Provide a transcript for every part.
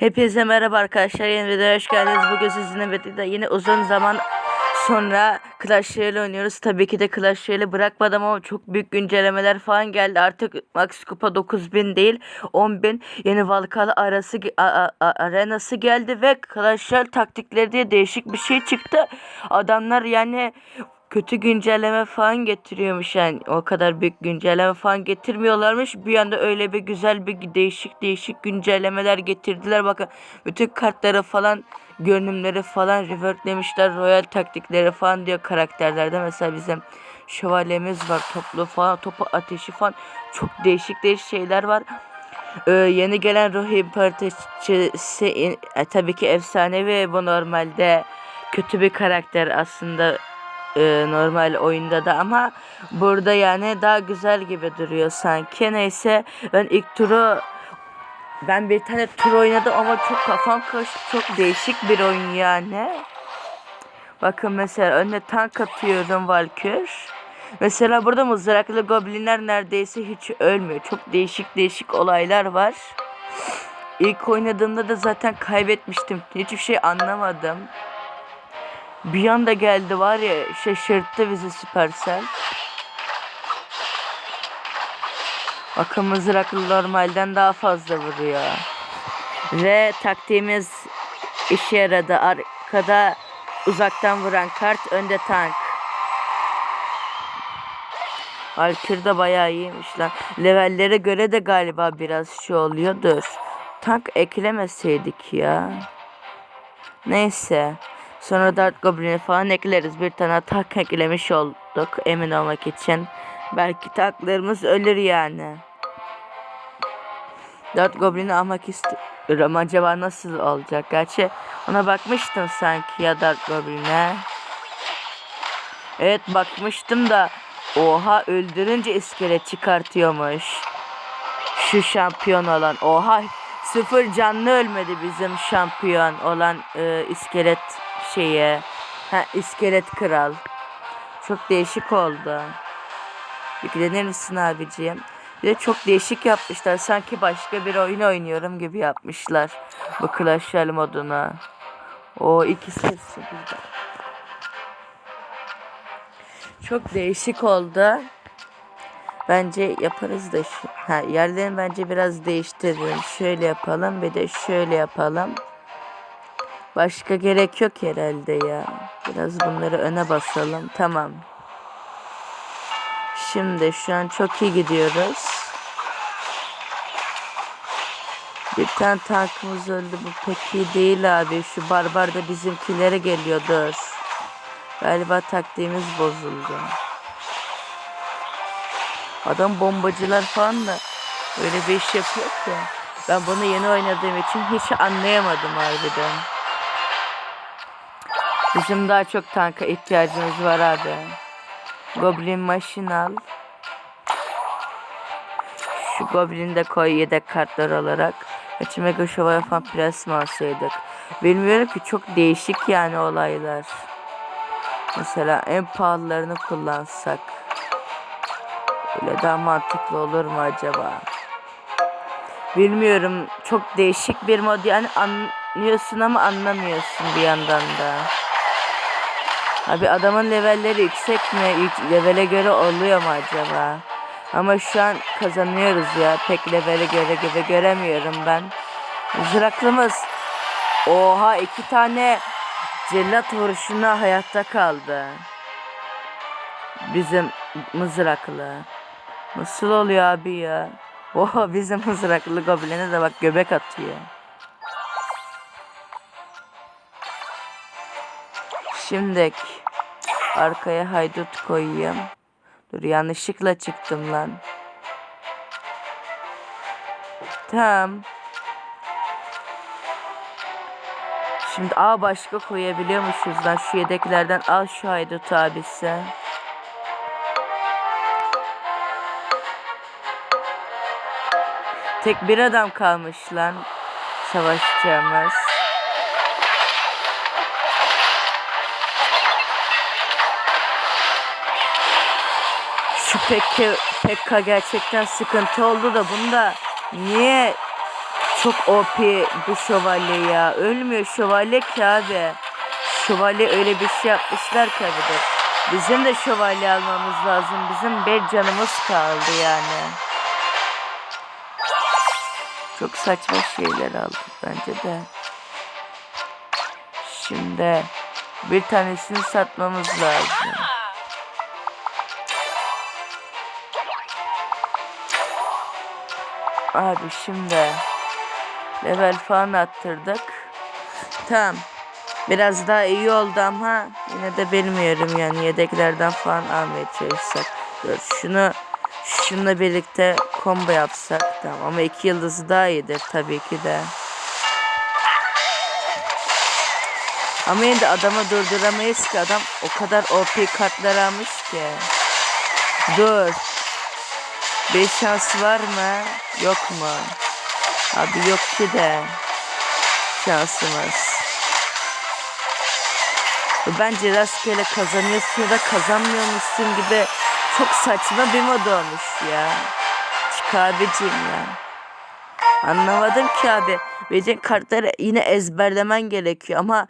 Hepinize merhaba arkadaşlar. Yeni videoya hoş geldiniz. Bugün sizinle birlikte yine uzun zaman sonra Clash Royale oynuyoruz. Tabii ki de Clash Royale'i bırakmadım ama çok büyük güncellemeler falan geldi. Artık Max Kupa 9000 değil 10000 yeni Valkala arası a- a- arenası geldi ve Clash Royale taktikleri diye değişik bir şey çıktı. Adamlar yani kötü güncelleme falan getiriyormuş yani. O kadar büyük güncelleme falan getirmiyorlarmış. Bir anda öyle bir güzel bir değişik değişik güncellemeler getirdiler. Bakın bütün kartları falan görünümleri falan reworklemişler royal taktikleri falan diyor karakterlerde. Mesela bizim şövalyemiz var toplu falan topu ateşi falan. Çok değişik değişik şeyler var. Ee, yeni gelen ruh imparatorçesi e, tabii ki efsanevi bu normalde kötü bir karakter aslında e, normal oyunda da ama burada yani daha güzel gibi duruyor sanki. Neyse ben ilk turu ben bir tane tur oynadım ama çok kafam karıştı. Çok değişik bir oyun yani. Bakın mesela önüne tank atıyorum Valkür. Mesela burada mızraklı goblinler neredeyse hiç ölmüyor. Çok değişik değişik olaylar var. İlk oynadığımda da zaten kaybetmiştim. Hiçbir şey anlamadım. Bir anda geldi var ya şaşırttı bizi Supercell. Bakın mızraklı normalden daha fazla vuruyor. Ve taktiğimiz işe yaradı. Arkada uzaktan vuran kart önde tank. Valkyrie de bayağı iyiymiş lan. Levellere göre de galiba biraz şey oluyordur. Tank eklemeseydik ya. Neyse. Sonra Dart Goblin'i falan ekleriz. Bir tane tank eklemiş olduk emin olmak için. Belki tanklarımız ölür yani. Dart Goblin'i almak istiyorum. Acaba nasıl olacak? Gerçi ona bakmıştım sanki ya Dart Goblin'e. Evet bakmıştım da oha öldürünce iskelet çıkartıyormuş. Şu şampiyon olan oha sıfır canlı ölmedi bizim şampiyon olan e, iskelet şeye. Ha iskelet kral. Çok değişik oldu. Yüklenir misin abiciğim? Bir de çok değişik yapmışlar. Sanki başka bir oyun oynuyorum gibi yapmışlar. Bu Clash Royale moduna. O ikisi de güzel. Çok değişik oldu. Bence yaparız da şu. Ha, yerlerini bence biraz değiştirelim. Şöyle yapalım bir de şöyle yapalım. Başka gerek yok herhalde ya. Biraz bunları öne basalım. Tamam. Şimdi şu an çok iyi gidiyoruz. Bir tane tankımız öldü. Bu pek iyi değil abi. Şu barbar da bizimkilere geliyordur. Galiba taktiğimiz bozuldu. Adam bombacılar falan da öyle bir iş yapıyor ki. Ben bunu yeni oynadığım için hiç anlayamadım harbiden. Bizim daha çok tanka ihtiyacımız var abi. Goblin machine al. Şu Goblin'i de koy yedek kartlar olarak. Kaç Mega Şövalye falan plasma alsaydık. Bilmiyorum ki çok değişik yani olaylar. Mesela en pahalılarını kullansak. Öyle daha mantıklı olur mu acaba? Bilmiyorum. Çok değişik bir mod yani anlıyorsun ama anlamıyorsun bir yandan da. Abi adamın levelleri yüksek mi? Levele göre oluyor mu acaba? Ama şu an kazanıyoruz ya. Pek levele göre göre göremiyorum ben. Mızraklımız. Oha iki tane cellat vuruşuna hayatta kaldı. Bizim mızraklı. Nasıl oluyor abi ya? Oha bizim mızraklı gobline de bak göbek atıyor. Şimdi arkaya haydut koyayım. Dur yanlışlıkla çıktım lan. Tamam. Şimdi A başka koyabiliyormuşuz lan. Şu yedeklerden al şu haydut abisi. Tek bir adam kalmış lan. Savaşacağımız. Pekka, Pekka gerçekten sıkıntı oldu da bunda niye Çok OP bu şövalye ya. Ölmüyor şövalye ki abi. Şövalye öyle bir şey yapmışlar ki abi. Bizim de şövalye almamız lazım. Bizim bir canımız kaldı yani. Çok saçma şeyler aldık bence de. Şimdi bir tanesini satmamız lazım. Abi şimdi level falan attırdık. Tamam. Biraz daha iyi oldu ama yine de bilmiyorum yani yedeklerden falan almaya çalışsak. Dur şunu şununla birlikte combo yapsak tamam ama iki yıldızı daha iyidir tabii ki de. Ama yine de adamı durduramayız ki adam o kadar OP kartlar almış ki. Dur. Bir şans var mı? Yok mu? Abi yok ki de şansımız. Bence rastgele kazanıyorsun ya da kazanmıyormuşsun gibi çok saçma bir mod olmuş ya. Çık abicim ya. Anlamadım ki abi. Vereceksin kartları yine ezberlemen gerekiyor ama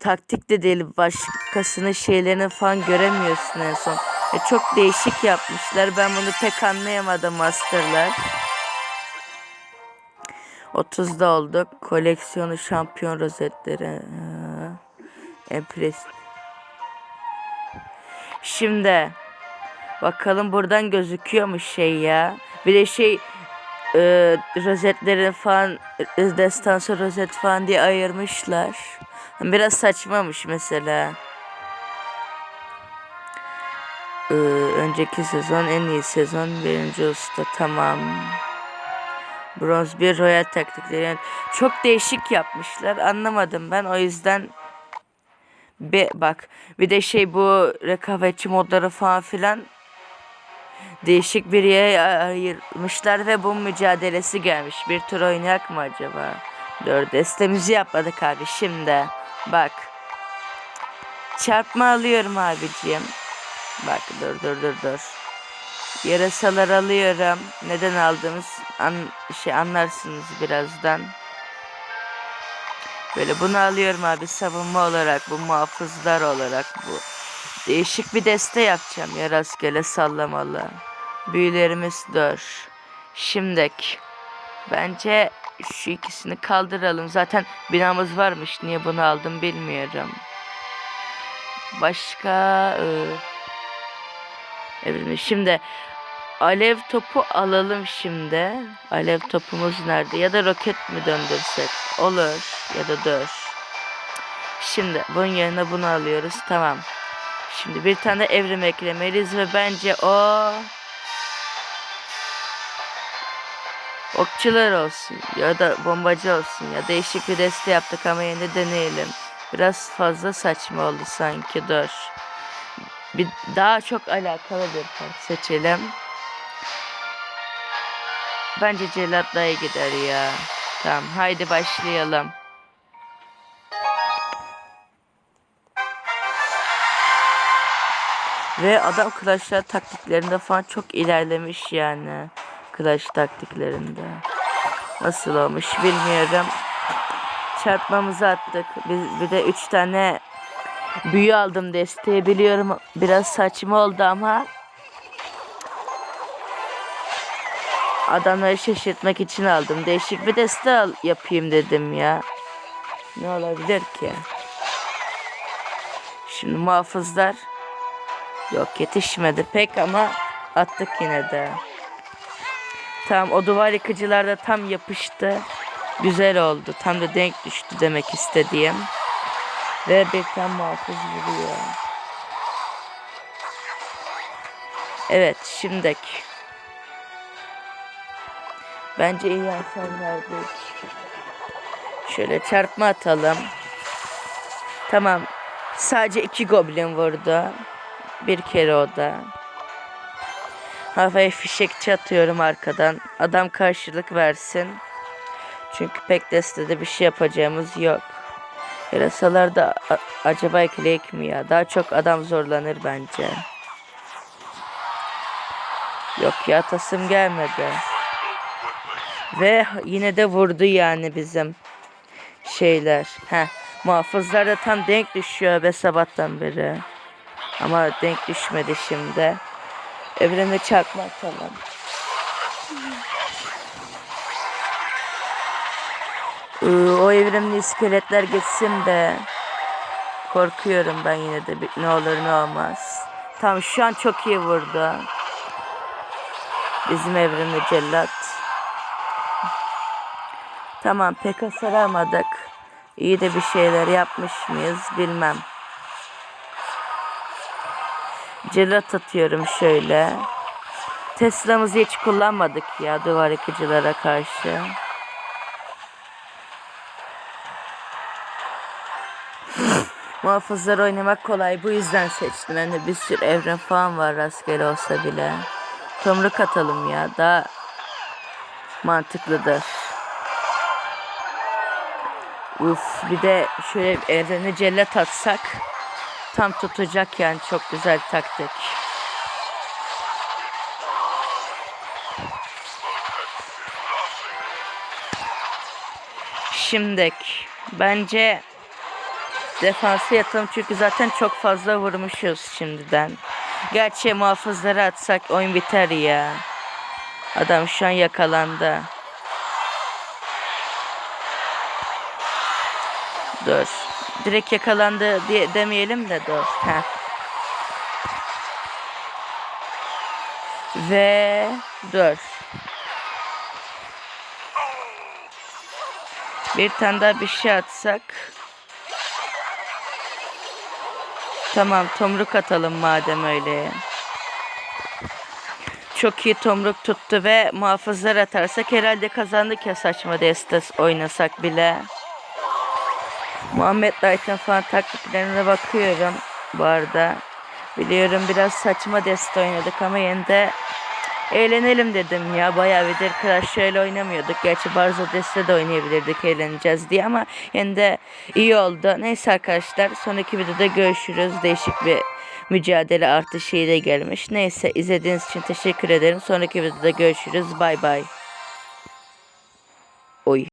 taktik de değil. Başkasının şeylerini falan göremiyorsun en son. E, çok değişik yapmışlar. Ben bunu pek anlayamadım masterlar. 30'da olduk. Koleksiyonu şampiyon rozetleri. Ha. Empres. Şimdi bakalım buradan gözüküyormuş şey ya. Bir de şey e, rozetleri falan e, destansı rozet falan diye ayırmışlar. Biraz saçmamış mesela. Ee, önceki sezon en iyi sezon birinci usta tamam. Bronz bir royal taktikleri yani çok değişik yapmışlar anlamadım ben o yüzden bir bak bir de şey bu rekabetçi modları falan filan değişik bir yere ayırmışlar ve bu mücadelesi gelmiş. Bir tur oynayak mı acaba? Dur destemizi yapmadık abi şimdi. Bak. Çarpma alıyorum abicim. Bak dur dur dur dur. Yarasalar alıyorum. Neden aldığımız an, şey anlarsınız birazdan. Böyle bunu alıyorum abi savunma olarak bu muhafızlar olarak bu. Değişik bir deste yapacağım ya rastgele sallamalı. Büyülerimiz dur. Şimdiki. Bence şu ikisini kaldıralım. Zaten binamız varmış. Niye bunu aldım bilmiyorum. Başka... Iı, Evet, şimdi alev topu alalım şimdi. Alev topumuz nerede? Ya da roket mi döndürsek? Olur. Ya da dur. Şimdi bunun yerine bunu alıyoruz. Tamam. Şimdi bir tane evrim eklemeliyiz ve bence o okçular olsun ya da bombacı olsun ya değişik bir deste yaptık ama yine deneyelim. Biraz fazla saçma oldu sanki dur. Bir daha çok alakalı bir kart seçelim. Bence Celat daha iyi gider ya. Tamam haydi başlayalım. Ve adam Clash'lar taktiklerinde falan çok ilerlemiş yani. Clash taktiklerinde. Nasıl olmuş bilmiyorum. Çarpmamızı attık. Biz bir de 3 tane büyü aldım desteği biliyorum. Biraz saçma oldu ama adamları şaşırtmak için aldım. Değişik bir deste al yapayım dedim ya. Ne olabilir ki? Şimdi muhafızlar Yok yetişmedi pek ama attık yine de. Tamam o duvar yıkıcılar da tam yapıştı. Güzel oldu. Tam da denk düştü demek istediğim. Ve tam muhafız vuruyor. Evet şimdiki. Bence iyi hasar. Şöyle çarpma atalım. Tamam. Sadece iki goblin vurdu. Bir kere o da. Havaya fişekçi atıyorum arkadan. Adam karşılık versin. Çünkü pek destede bir şey yapacağımız yok. Yarasalar da acaba ekleyek mi ya? Daha çok adam zorlanır bence. Yok ya tasım gelmedi. Ve yine de vurdu yani bizim şeyler. Heh. Muhafızlar da tam denk düşüyor be sabahtan beri. Ama denk düşmedi şimdi. Evrene çarpmak tamam. O evrimli iskeletler gitsin de. Korkuyorum ben yine de ne olur ne olmaz. Tam şu an çok iyi vurdu. Bizim evrimli cellat. Tamam pek hasar almadık. İyi de bir şeyler yapmış mıyız bilmem. Cellat atıyorum şöyle. Tesla'mızı hiç kullanmadık ya duvar yıkıcılara karşı. Muhafızlar oynamak kolay bu yüzden seçtim. Hem bir sürü evren falan var rastgele olsa bile. Tomruk atalım ya daha mantıklıdır. Uf bir de şöyle evrene cellat atsak tam tutacak yani çok güzel taktik. Şimdik bence defansı yatalım çünkü zaten çok fazla vurmuşuz şimdiden. Gerçi muhafızları atsak oyun biter ya. Adam şu an yakalandı. Dur. Direkt yakalandı diye demeyelim de dur. Heh. Ve dur. Bir tane daha bir şey atsak. Tamam tomruk atalım madem öyle. Çok iyi tomruk tuttu ve muhafızlar atarsak herhalde kazandık ya saçma destes oynasak bile. Muhammed Light'ın falan taktiklerine bakıyorum bu arada. Biliyorum biraz saçma deste oynadık ama yine de Eğlenelim dedim ya bayağı bir Clash Royale oynamıyorduk. Gerçi Barzo Deste de oynayabilirdik eğleneceğiz diye ama yine de iyi oldu. Neyse arkadaşlar sonraki videoda görüşürüz. Değişik bir mücadele artı artışıyla gelmiş. Neyse izlediğiniz için teşekkür ederim. Sonraki videoda görüşürüz. Bay bay. Oy.